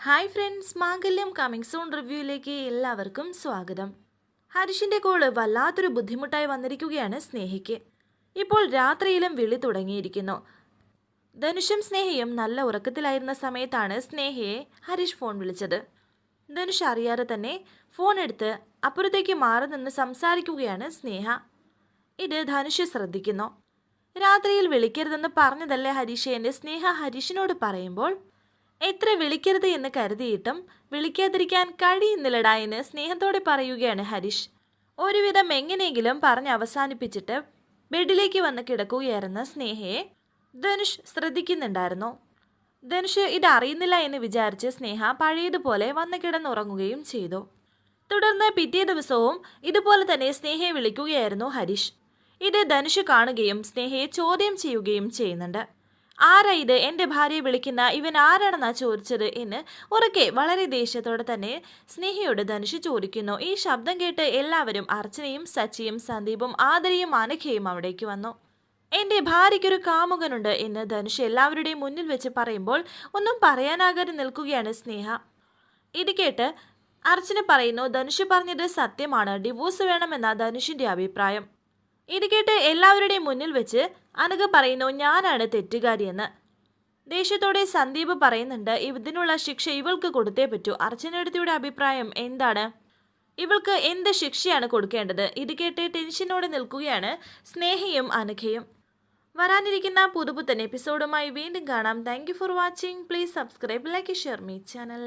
Hi friends Mangalyam coming soon റിവ്യൂയിലേക്ക് എല്ലാവർക്കും സ്വാഗതം. ഹരിഷിന്റെ call വല്ലാത്തൊരു ബുദ്ധിമുട്ടായി വന്നിരിക്കുകയാണ് സ്നേഹിക്ക് ഇപ്പോൾ രാത്രിയിലും വിളി തുടങ്ങിയിരിക്കുന്നു. ധനുഷും സ്നേഹയും നല്ല ഉറക്കത്തിലായിരുന്ന സമയത്താണ് സ്നേഹയെ ഹരീഷ് ഫോൺ വിളിച്ചത്. ധനുഷ് അറിയാതെ തന്നെ ഫോൺ എടുത്ത് അപ്പുറത്തേക്ക് മാറി നിന്ന് സംസാരിക്കുകയാണ് സ്നേഹ. ഇത് ധനുഷ് ശ്രദ്ധിക്കുന്നു. രാത്രിയിൽ വിളിക്കരുതെന്ന് പറഞ്ഞതല്ലേ ഹരീഷ്? എന്റെ സ്നേഹ ഹരീഷിനോട് പറയുമ്പോൾ എത്ര വിളിക്കരുത് എന്ന് കരുതിയിട്ടും വിളിക്കാതിരിക്കാൻ കഴിയുന്നില്ലടാ എന്ന് സ്നേഹത്തോടെ പറയുകയാണ് ഹരീഷ്. ഒരുവിധം എങ്ങനെയെങ്കിലും പറഞ്ഞ് അവസാനിപ്പിച്ചിട്ട് ബെഡിലേക്ക് വന്ന് കിടക്കുകയായിരുന്ന സ്നേഹയെ ധനുഷ് ശ്രദ്ധിക്കുന്നുണ്ടായിരുന്നു. ധനുഷ് ഇത് അറിയുന്നില്ല എന്ന് വിചാരിച്ച് സ്നേഹ പഴയതുപോലെ വന്ന് കിടന്നുറങ്ങുകയും ചെയ്തു. തുടർന്ന് പിറ്റേ ദിവസവും ഇതുപോലെ തന്നെ സ്നേഹയെ വിളിക്കുകയായിരുന്നു ഹരീഷ്. ഇത് ധനുഷ് കാണുകയും സ്നേഹയെ ചോദ്യം ചെയ്യുകയും ചെയ്യുന്നുണ്ട്. ആരാ ഇത്? എന്റെ ഭാര്യയെ വിളിക്കുന്ന ഇവൻ ആരാണെന്നാ ചോദിച്ചത്? എന്ന് ഉറക്കെ വളരെ ദേഷ്യത്തോടെ തന്നെ സ്നേഹിയോട് ധനുഷ് ചോദിക്കുന്നു. ഈ ശബ്ദം കേട്ട് എല്ലാവരും അർച്ചനയും സച്ചിയും സന്ദീപും ആദരയും അനഘയും അവിടേക്ക് വന്നു. എന്റെ ഭാര്യയ്ക്കൊരു കാമുകനുണ്ട് എന്ന് ധനുഷ് എല്ലാവരുടെയും മുന്നിൽ വെച്ച് പറയുമ്പോൾ ഒന്നും പറയാനാകാതെ നിൽക്കുകയാണ് സ്നേഹ. ഇത് കേട്ട് അർച്ചന പറയുന്നു ധനുഷ് പറഞ്ഞത് സത്യമാണ്. ഡിവോഴ്സ് വേണമെന്ന ധനുഷിന്റെ അഭിപ്രായം. ഇത് കേട്ട് എല്ലാവരുടെയും മുന്നിൽ വെച്ച് അനഘ പറയുന്നു ഞാനാണ് തെറ്റുകാരിയെന്ന്. ദേഷ്യത്തോടെ സന്ദീപ് പറയുന്നുണ്ട് ഇതിനുള്ള ശിക്ഷ ഇവൾക്ക് കൊടുത്തേ പറ്റൂ. അർച്ചനടുത്തിയുടെ അഭിപ്രായം എന്താണ്? ഇവൾക്ക് എന്ത് ശിക്ഷയാണ് കൊടുക്കേണ്ടത്? ഇത് കേട്ട് ടെൻഷനോടെ നിൽക്കുകയാണ് സ്നേഹയും അനഘയും. വരാനിരിക്കുന്ന പുതുപുത്തൻ എപ്പിസോഡുമായി വീണ്ടും കാണാം. Thank for watching please subscribe like share me channel